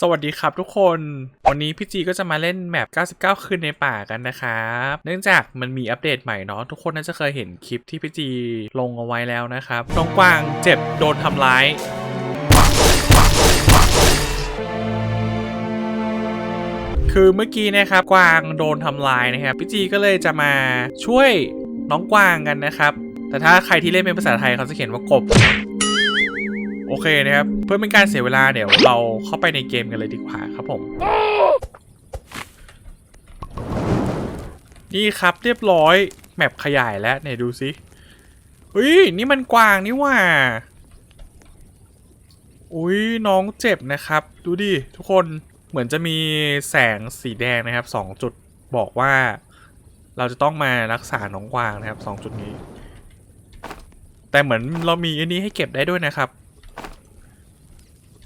สวัสดีครับทุกคน วันนี้พี่จีก็จะมาเล่นแมป 99 คืนในป่ากันนะครับ เนื่องจากมันมีอัปเดตใหม่เนาะทุกคนน่าจะเคยเห็นคลิปที่พี่จีลงเอาไว้แล้วนะครับน้องกวางเจ็บโดนทำร้าย คือเมื่อกี้นะครับกวางโดนทำลายนะครับพี่จีก็เลยจะมาช่วยน้องกวางกันนะครับ แต่ถ้าใครที่เล่นเป็นภาษาไทยเขาจะเขียนว่ากบ โอเคนะครับ เพื่อเป็นการเสียเวลาเดี๋ยวเราเข้าไปในเกมกันเลยดีกว่าครับผม นี่ครับเรียบร้อยแมปขยายแล้วเนี่ยดูสิเฮ้ยนี่มันกวางนี่ว่าอุ้ยน้องเจ็บนะครับ ดูดิทุกคนเหมือนจะมีแสงสีแดงนะครับสองจุดบอกว่า เราจะต้องมารักษาน้องกวางนะครับสองจุดนี้ แต่เหมือนเรามีอันนี้ให้เก็บได้ด้วยนะครับ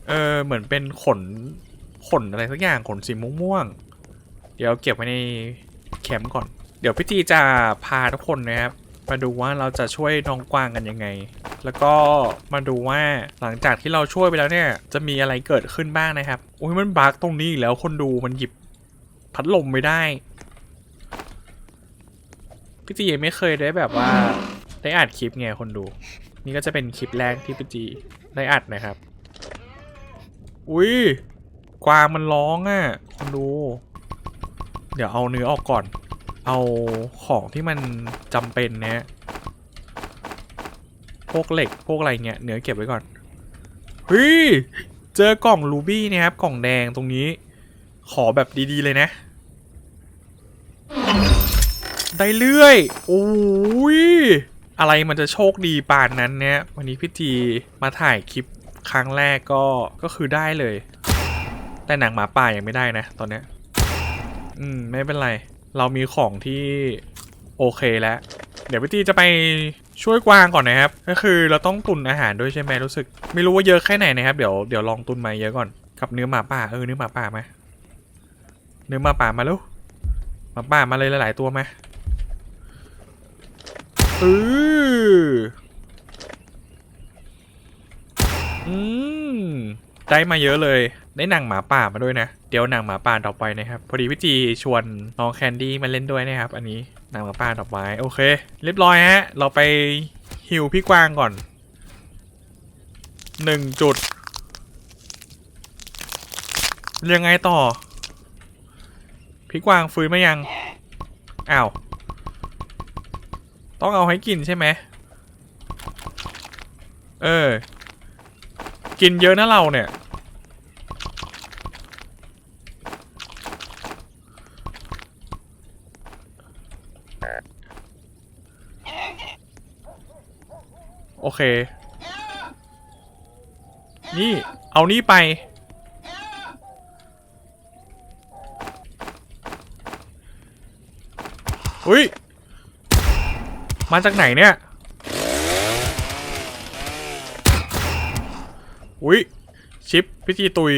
เออเหมือนเป็นขนขนอะไรสักอย่างขนสีม่วงๆเดี๋ยวเก็บไว้ในแคมป์ก่อน เดี๋ยวพี่จีจะพาทุกคนนะครับมาดูว่าเราจะช่วยน้องกวางกันยังไง แล้วก็มาดูว่าหลังจากที่เราช่วยไปแล้วเนี่ยจะมีอะไรเกิดขึ้นบ้างนะครับอุ้ยมันบักตรงนี้อีกแล้วคนดูมันหยิบพัดลมไม่ได้พี่จียังไม่เคยได้แบบว่าได้อัดคลิปไงคนดู นี่ก็จะเป็นคลิปแรกที่พี่จีได้อัดนะครับ อุ้ยกวางมันร้องอะ่ะคนดู เดี๋ยวเอาเนื้อออกก่อน เอาของที่มันจำเป็นเนี้ยพวกเหล็กพวกอะไรเงี้ยเนื้อเก็บไว้ก่อนเฮ้ยเจอกล่องรูบี้เนี่ยครับกล่องแดงตรงนี้ ขอแบบดีๆเลยนะ ได้เรื่อยโอ้ยอะไรมันจะโชคดีป่านนั้นเนี่ยวันนี้พี่จีมาถ่ายคลิป ครั้งแรกก็ก็คือได้เลย แต่หนังหมาป่ายังไม่ได้นะ ตอนเนี้ยอืม ไม่เป็นไร เรามีของที่โอเคแล้ว เดี๋ยวพี่จีจะไปช่วยกวางก่อนนะครับ ก็คือเราต้องตุนอาหารด้วยใช่ไหมรู้สึก ไม่รู้ว่าเยอะแค่ไหนนะครับ เดี๋ยวเดี๋ยวลองตุนมาเยอะก่อน กับเนื้อหมาป่าเออเนื้อหมาป่ามา เนื้อหมาป่ามาแล้วหมาป่ามาเลยหลายๆตัวมาเออ อืมได้มาเยอะเลย ได้หนังหมาป่ามาด้วยนะ เดี๋ยวหนังหมาป่าต่อไปนะครับ พอดีพี่จีชวนน้องแคนดี้มาเล่นด้วยนะครับ อันนี้หนังหมาป่าต่อไปโอเค เรียบร้อยฮะ เราไปฮิวพี่กวางก่อนหนึ่งจุดยังไงต่อ พี่กวางฟื้นไหมยัง อ้าว ต้องเอาให้กินใช่ไหม เออ กินเยอะนะเราเนี่ย โอเค นี่ เอานี่ไป อุ้ย มาจากไหนเนี่ย อุ้ยชิปพิธีตุย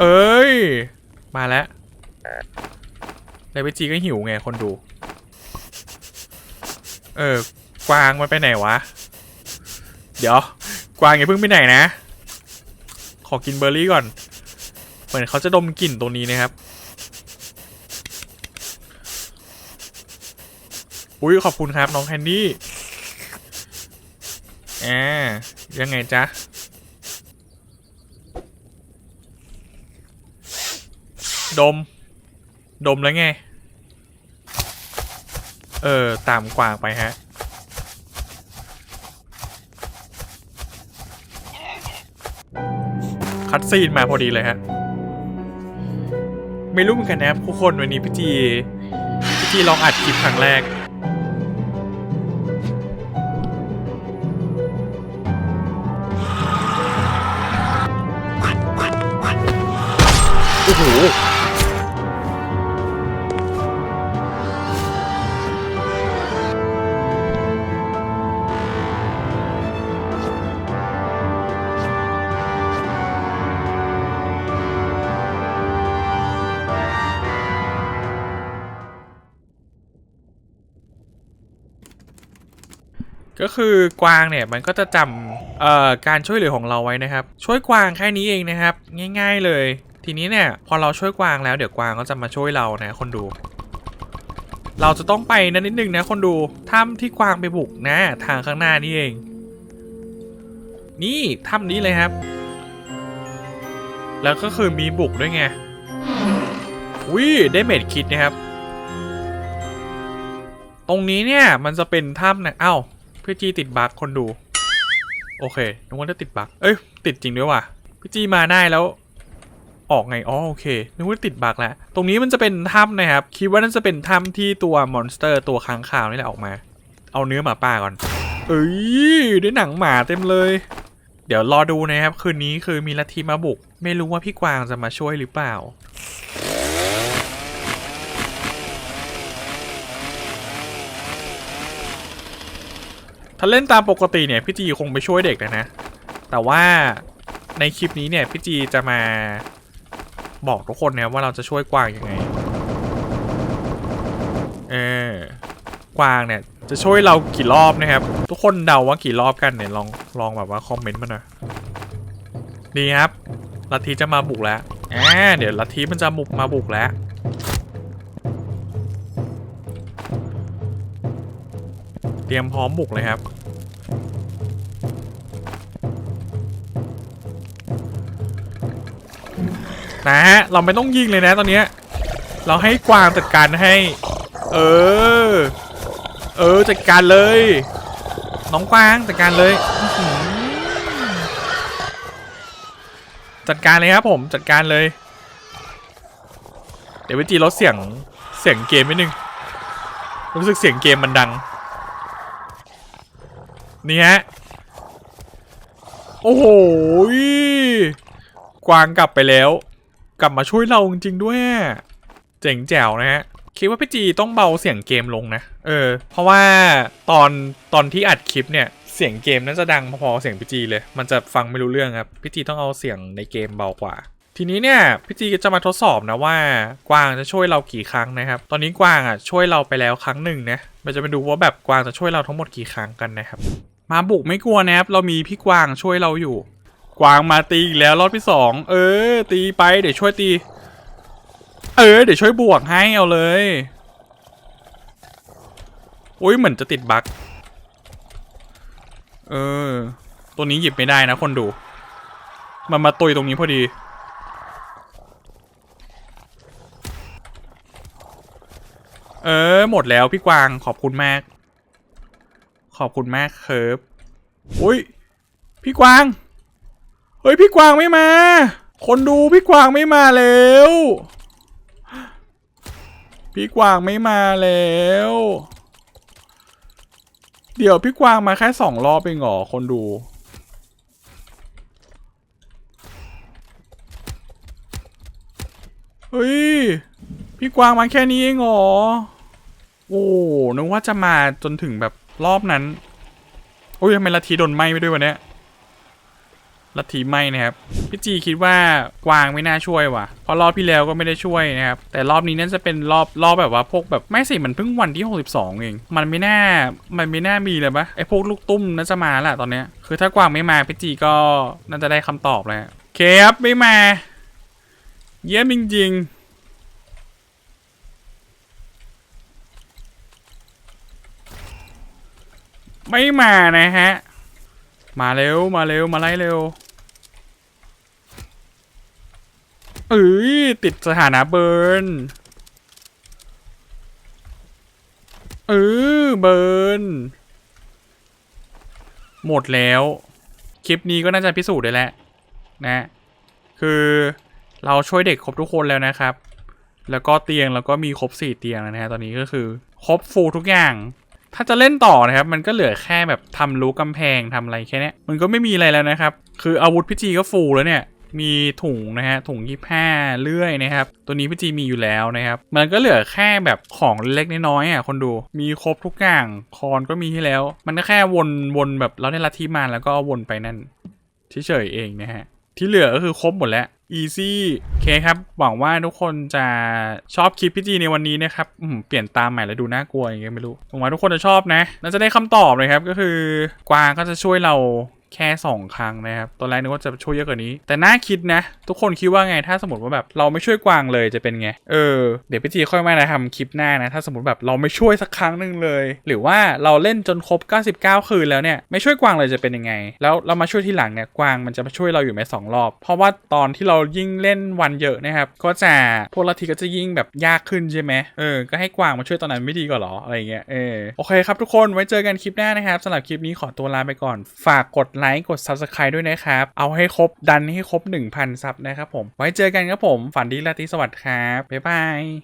เอ้ย มาแล้วแล้วพิจีก็หิวไงคนดู เออกวางมันไปไหนวะ เดี๋ยว กวางอย่าเพิ่งไปไหนนะ ขอกินเบอร์รี่ก่อน เหมือนเขาจะดมกลิ่นตัวนี้นะครับ อุ้ยขอบคุณครับน้องแคนดี้ อ่ายังไงจ๊ะดม ดมแล้วไง เออ ตามกวางไปฮะ คัดซีนมาพอดีเลยฮะ ไม่รู้เหมือนกันนะทุกคนวันนี้พี่จีพี่จีลองอัดคลิปครั้งแรก ก็คือกวางเนี่ยมันก็จะจำเอ่อการช่วยเหลือของเราไว้นะครับ ช่วยกวางแค่นี้เองนะครับ ง่าย ๆเลย ทีนี้เนี่ยพอเราช่วยกวางแล้วเดี๋ยวกวางก็จะมาช่วยเรานะคนดู เราจะต้องไปนั่นนิดนึงนะคนดูถ้ำที่กวางไปบุกนะ ทางข้างหน้านี่เอง นี่ถ้ำนี้เลยครับ แล้วก็คือมีบุกด้วยไงวิได้เม็ดคิดนะครับ ตรงนี้เนี่ยมันจะเป็นถ้ำนะเอ้า พี่จีติดบั๊กคนดู โอเคนึกว่าจะติดบั๊กเอ้ย ติดจริงด้วยว่ะพี่จีมาได้แล้ว ออกไงอ๋อโอเคนึกว่าติดบั๊กแล้วตรงนี้มันจะเป็นถ้ำนะครับ คิดว่านั่นจะเป็นถ้ำที่ตัวมอนสเตอร์ตัวค้างคาวนี่แหละออกมา เอาเนื้อหมาป่าก่อน เอ้ยได้หนังหมาเต็มเลย เดี๋ยวรอดูนะครับ คืนนี้คือมีลัทธิมาบุก ไม่รู้ว่าพี่กวางจะมาช่วยหรือเปล่า ถ้าเล่นตามปกติเนี่ยพี่จีคงไปช่วยเด็กนะนะ แต่ว่าในคลิปนี้เนี่ยพี่จีจะมาบอกทุกคนนะว่าเราจะช่วยกวางยังไง เออกวางเนี่ยจะช่วยเรากี่รอบนะครับ ทุกคนเดาว่ากี่รอบกันเนี่ยลองลองแบบว่าคอมเมนต์มาหน่อยดีครับลัทธิจะมาบุกแล้วอ่าเดี๋ยวลัทธิมันจะบุกมาบุกแล้ว เตรียมพร้อมบุกเลยครับ นะฮะ เราไม่ต้องยิงเลยนะตอนนี้ เราให้กวางจัดการให้ เออ เออจัดการเลย น้องกวางจัดการเลยจัดการเลยครับผมจัดการเลย เดี๋ยววิจีลดเสียงเสียงเกมนิดนึง รู้สึกเสียงเกมมันดัง นี่ฮะ โอ้โหกวางกลับไปแล้ว กลับมาช่วยเราจริงๆด้วย เจ๋งแจ๋วนะฮะ คิดว่าพี่จีต้องเบาเสียงเกมลงนะ เออ เพราะว่าตอนตอนที่อัดคลิปเนี่ยเสียงเกมน่าจะดังพอๆเสียงพี่จีเลย มันจะฟังไม่รู้เรื่องครับพี่จีต้องเอาเสียงในเกมเบากว่า ทีนี้เนี่ยพี่จีจะมาทดสอบนะว่ากวางจะช่วยเรากี่ครั้งนะครับ ตอนนี้กวางอะช่วยเราไปแล้วครั้งหนึ่งนะเราจะไปดูว่าแบบกวางจะช่วยเราทั้งหมดกี่ครั้งกันนะครับ มาบุกไม่กลัวนะครับ เรามีพี่กวางช่วยเราอยู่ กวางมาตีอีกแล้วรอบที่สองเออ ตีไปเดี๋ยวช่วยตี เออ เดี๋ยวช่วยบวกให้เอาเลยอุ้ยเหมือนจะติดบั๊กเออ ตัวนี้หยิบไม่ได้นะคนดู มันมาตุยตรงนี้พอดี เออ หมดแล้วพี่กวางขอบคุณมาก ขอบคุณมากเคิร์ฟอุ้ย พี่กวาง เฮ้ย พี่กวางไม่มา คนดูพี่กวางไม่มาแล้ว พี่กวางไม่มาแล้ว เดี๋ยวพี่กวางมาแค่สองรอบเองเหรอคนดูเฮ้ย พี่กวางมาแค่นี้เองเหรอ โอ้นึกว่าจะมาจนถึงแบบ รอบนั้นโอ้ยทำไมลัทธิโดนไหม้ไปด้วยวะเนี่ยลัทธิไหม้นะครับพี่จีคิดว่ากวางไม่น่าช่วยว่ะเพราะรอบที่แล้วก็ไม่ได้ช่วยนะครับแต่รอบนี้น่าจะเป็นรอบรอบแบบว่าพวกแบบไม่สิมันเพิ่งวันที่ 62 เอง มันไม่น่ามันไม่น่ามีเลยปะไอพวกลูกตุ้มน่าจะมาแหละตอนเนี้ยคือถ้ากวางไม่มาพี่จีก็น่าจะได้คำตอบแล้วเคครับไม่มา เยี่ยมจริงๆ ไม่มานะฮะ มาเร็วมาเร็วมาไล่เร็วเอ้ยติดสถานะเบิร์นเออเบิร์นหมดแล้ว คลิปนี้ก็น่าจะพิสูจน์ได้แล้วนะ คือเราช่วยเด็กครบทุกคนแล้วนะครับ แล้วก็เตียงแล้วก็มีครบสี่เตียงแล้วนะฮะตอนนี้ก็คือ ครบฟูลทุกอย่าง ถ้าจะเล่นต่อนะครับ มันก็เหลือแค่แบบทำรู้กำแพงทำอะไรแค่นี้มันก็ไม่มีอะไรแล้วนะครับ คืออาวุธพี่จีก็ฟูลแล้วเนี่ย มีถุงนะฮะถุงยี่ห้าเลื่อยนะครับ ตัวนี้พี่จีมีอยู่แล้วนะครับ มันก็เหลือแค่แบบของเล็กน้อยอะคนดู มีครบทุกอย่างคอนก็มีให้แล้ว มันก็แค่วนวนแบบเราได้ลัทธิมาแล้วก็วนไปนั่นเฉยๆเองนะฮะที่เหลือก็คือครบหมดแล้ว อีซี่เคครับหวังว่าทุกคนจะชอบคลิปพี่จีในวันนี้นะครับเปลี่ยนตามใหม่แล้วดูน่ากลัวอย่างเงี้ยไม่รู้หวังว่าทุกคนจะชอบนะน่าจะได้คำตอบเลยครับ ก็คือกวางก็จะช่วยเรา แค่สองครั้งนะครับ ตอนแรกนึกว่าจะช่วยเยอะกว่านี้ แต่น่าคิดนะ ทุกคนคิดว่าไงถ้าสมมติว่าแบบเราไม่ช่วยกวางเลยจะเป็นไง เออ เดี๋ยวพี่จีค่อยมานะทำคลิปหน้านะ ถ้าสมมติแบบเราไม่ช่วยสักครั้งหนึ่งเลย หรือว่าเราเล่นจนครบ 99 คืนแล้วเนี่ยไม่ช่วยกวางเลยจะเป็นยังไง แล้วเรามาช่วยทีหลังเนี่ยกวางมันจะมาช่วยเราอยู่ไหมสองรอบ เพราะว่าตอนที่เรายิ่งเล่นวันเยอะนะครับก็จะพวกลัทธิก็จะยิ่งแบบยากขึ้นใช่ไหมเออก็ให้กวางมาช่วยตอนนั้นไม่ดีกว่าหรออะไรเงี้ยเออโอเคครับทุกคนไว้เจอกันคลิปหน้านะครับสำหรับคลิปนี้ขอตัวลาไปก่อนฝากกดไลค์กด subscribe ด้วยนะครับ เอาให้ครบดันให้ครบ 1,000 ซับนะครับผม ไว้เจอกันครับผม ฝันดีราตรีสวัสดิ์ครับ บ๊ายบาย